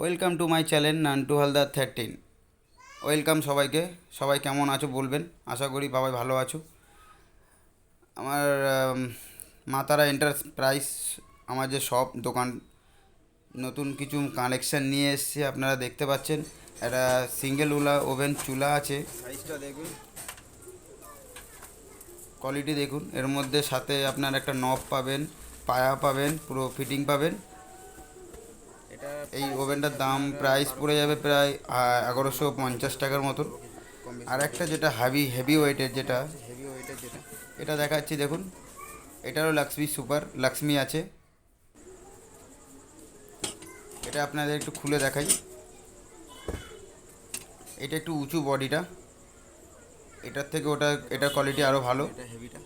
Welcome to my channel Nantu Haldar thirteen welcome সবাইকে। সবাই কেমন আছো বলবেন। আশা করি বাবাই ভালো আছো। আমার আম, মা তারা এন্টারপ্রাইজ আমার যে শপ দোকান নতুন কিছু কালেকশন নিয়ে এসেছি আপনারা দেখতে পাচ্ছেন। একটা সিঙ্গেল উলা ওভেন চুলা আছে। সাইজটা দেখুন। কোয়ালিটি দেখুন। এর মধ্যে সাথে আপনার একটা নব পাবেন পায়া পাবেন পুরো ফিটিং পাবেন। এই ওভেনটার দাম প্রাইস পড়ে যাবে প্রায় এগারোশো পঞ্চাশ টাকার মতন। আর একটা যেটা হেভি হেভি ওয়েটের যেটা হেভি ওয়েটের যেটা এটা দেখাচ্ছি দেখুন। এটারও লাক্সমি সুপার লাক্সমি আছে। এটা আপনাদের একটু খুলে দেখাই। এটা একটু উঁচু বডিটা এটার থেকে ওটা, এটার কোয়ালিটি আরও ভালো। এটা হেভিটা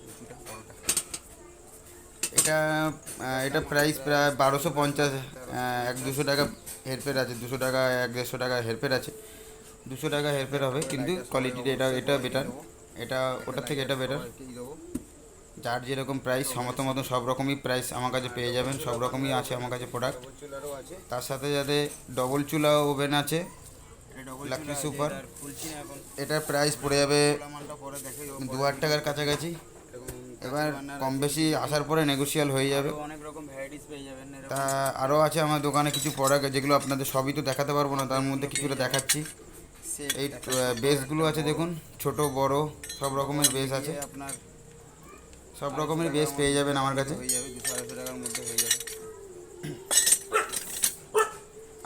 এটা এটা প্রাইস প্রায় বারোশো পঞ্চাশ এক দুশো টাকা হেরফের আছে, দুশো টাকা, এক দেড়শো টাকা হেরফের আছে। দুশো টাকা হেরফের হবে, কিন্তু কোয়ালিটিটা এটা এটা বেটার এটা ওটার থেকে এটা বেটার যার যেরকম প্রাইস সমত মতো সব রকমই প্রাইস আমার কাছে পেয়ে যাবেন, সব রকমই আছে আমার কাছে প্রোডাক্ট তার সাথে যাতে ডবল চুলা ওভেন আছে লাকড়ি সুপার এটার প্রাইস পড়ে যাবে দু হাজার টাকার কাছাকাছি। এবার কম বেশি আসার পরে নেগোসিয়াল হয়ে যাবে। অনেক রকম ভ্যারাইটিস পেয়ে যাবেন তা আরও আছে আমার দোকানে কিছু প্রোডাক্ট যেগুলো আপনাদের সবই তো দেখাতে পারব না তার মধ্যে কিছুটা দেখাচ্ছি। এই বেসগুলো আছে দেখুন ছোট বড় সব রকমের বেস আছে। আপনার সব রকমের বেস পেয়ে যাবেন আমার কাছে। হয়ে যাবে দুশো টাকার মধ্যে হয়ে যাবে।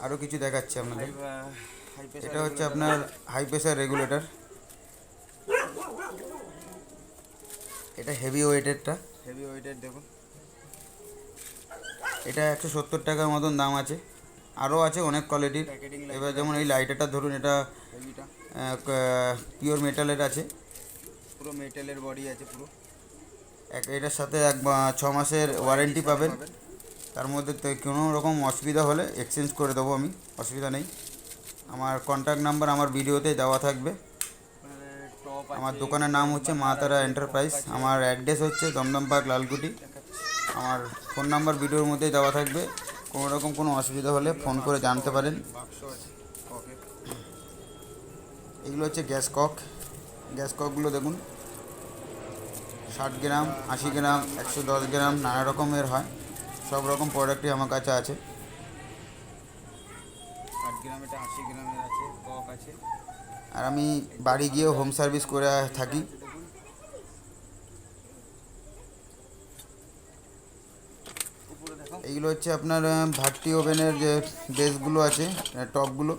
আরও কিছু দেখাচ্ছি আপনাদের। এটা হচ্ছে আপনার হাই প্রেসার রেগুলেটর এটা হেভি ওয়েটেরটা হেভি ওয়েটের দেখুন। এটা একশো সত্তর টাকার মতন দাম আছে। আরও আছে অনেক কোয়ালিটির এবার যেমন এই লাইটারটা ধরুন এটা পিওর মেটালের আছে। পুরো মেটালের বডি আছে পুরো। এক এটার সাথে এক ছ মাসের ওয়ারেন্টি পাবেন। তার মধ্যে তো কোনো রকম অসুবিধা হলে এক্সচেঞ্জ করে দেবো আমি অসুবিধা নেই। আমার কন্ট্যাক্ট নাম্বার আমার ভিডিওতে দেওয়া থাকবে। আমার দোকানের নাম হচ্ছে মা তারা এন্টারপ্রাইজ। আমার অ্যাড্রেস হচ্ছে দমদম পার্ক লালকুটি আমার ফোন নাম্বার ভিডিওর মধ্যেই দেওয়া থাকবে। কোনো রকম কোনো অসুবিধা হলে ফোন করে জানতে পারেন। এগুলো হচ্ছে গ্যাস কক। গ্যাস ককগুলো দেখুন। ষাট গ্রাম, আশি গ্রাম, একশো দশ গ্রাম, নানা রকমের হয়। সব রকম প্রোডাক্টই আমার কাছে আছে। আট গ্রাম এটা আশি গ্রামের আছে, কক আছে। আর আমি বাড়ি গিয়েও হোম সার্ভিস করে থাকি। এইগুলো হচ্ছে আপনার ভাট্টি ওভেনের যে বেসগুলো আছে টপগুলো।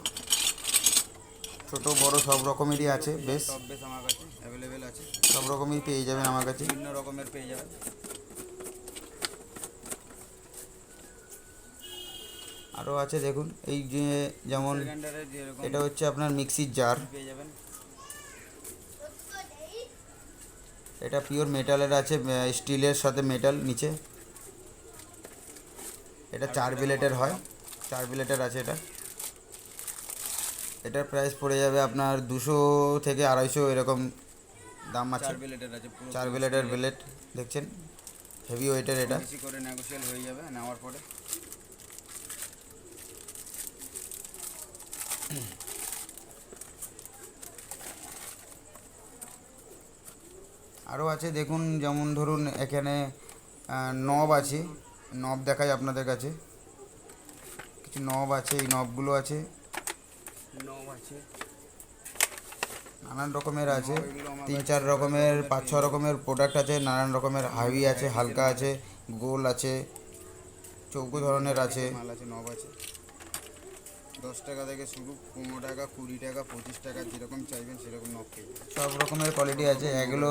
ছোট বড় সব রকমেরই আছে বেশ টপ বেস আমার কাছে অ্যাভেলেবেল আছে। সব রকমই পেয়ে যাবেন আমার কাছে। বিভিন্ন রকমের পেয়ে যাবেন। আরও আছে দেখুন। এই যে যেমন এটা হচ্ছে আপনার মিক্সির জার পেয়ে যাবেন। এটা পিওর মেটালের আছে স্টিলের সাথে মেটাল নিচে। এটা চার বিলেটের হয় চার বিলেটের আছে এটা। এটার প্রাইস পড়ে যাবে আপনার দুশো থেকে আড়াইশো এরকম দাম আছে। চার বিলেটের বিলেট দেখছেন? হেভি ওয়েটের এটা। করে নেগোশিয়াল হয়ে যাবে নেওয়ার পরে। আরও আছে দেখুন যেমন ধরুন এখানে নব আছে। নব দেখাই আপনাদের কাছে। কিছু নব আছে এই নবগুলো আছে। নব আছে। নানান রকমের আছে। তিন চার রকমের পাঁচ ছ রকমের প্রোডাক্ট আছে নানান রকমের হাইভি আছে হালকা আছে। গোল আছে চৌকো ধরনের আছে। মাল আছে নব আছে। দশ টাকা থেকে শুরু পনেরো টাকা কুড়ি টাকা পঁচিশ টাকা যেরকম চাইবেন সেরকম নব সব রকমের কোয়ালিটি আছে। এগুলো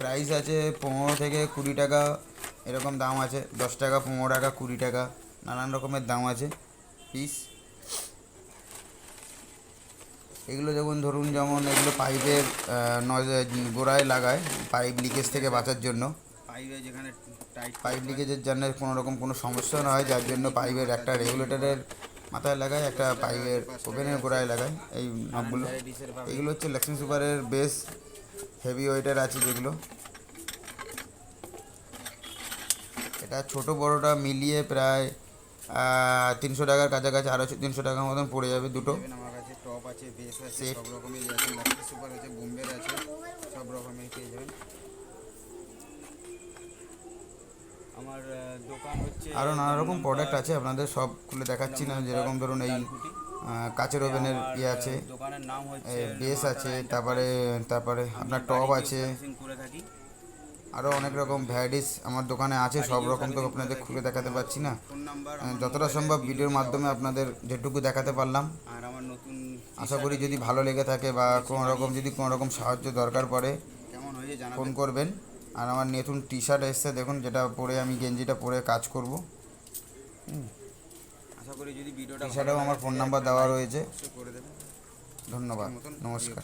প্রাইস আছে পনেরো থেকে কুড়ি টাকা এরকম দাম আছে। দশ টাকা পনেরো টাকা কুড়ি টাকা নানান রকমের দাম আছে। পিস এগুলো যেমন ধরুন যেমন এগুলো পাইপের গোড়ায় লাগায় পাইপ লিকেজ থেকে বাঁচার জন্য। পাইপে যেখানে পাইপ লিকেজের জন্য কোনো রকম কোনো সমস্যা না হয় যার জন্য পাইপের একটা রেগুলেটরের মাথায় লাগায় একটা পাইপের ওভেনের গোড়ায় লাগায়। এই নবগুলো এগুলো হচ্ছে লক্ষ্মী সুপারের বেস হেভি ওয়েটের আছে যেগুলো। এটা ছোট বড়টা মিলিয়ে প্রায় তিনশো টাকার কাছাকাছি আড়াইশো তিনশো টাকার মতন পড়ে যাবে দুটো। আমার কাছে টপ আছে বেস আছে সব আছে। সুপার আছে বোম্বের আছে সব রকমের পেয়ে যাবেন। আমার দোকান হচ্ছে আরও নানা রকম প্রোডাক্ট আছে আপনাদের সব খুলে দেখাচ্ছি না যেরকম ধরুন এই কাচের ওভেনের ইয়ে আছে আহ, দোকানের নাম হচ্ছে বেস আছে তারপরে তারপরে আপনার টপ আছে। আরও অনেক রকম ভ্যারাইটিস আমার দোকানে আছে সব রকম তো আপনাদের খুলে দেখাতে পারছি না। যতটা সম্ভব ভিডিওর মাধ্যমে আপনাদের যেটুকু দেখাতে পারলাম। আর আমার নতুন আশা করি যদি ভালো লেগে থাকে বা কোনো রকম যদি কোনো রকম সাহায্য দরকার পড়ে ফোন করবেন। আর আমার নতুন টি শার্ট এসছে দেখুন যেটা পরে আমি গেঞ্জিটা পরে কাজ করব। আশা করি যদি ভিডিওটা টি শার্টেও আমার ফোন নাম্বার দেওয়া রয়েছে। ধন্যবাদ নমস্কার।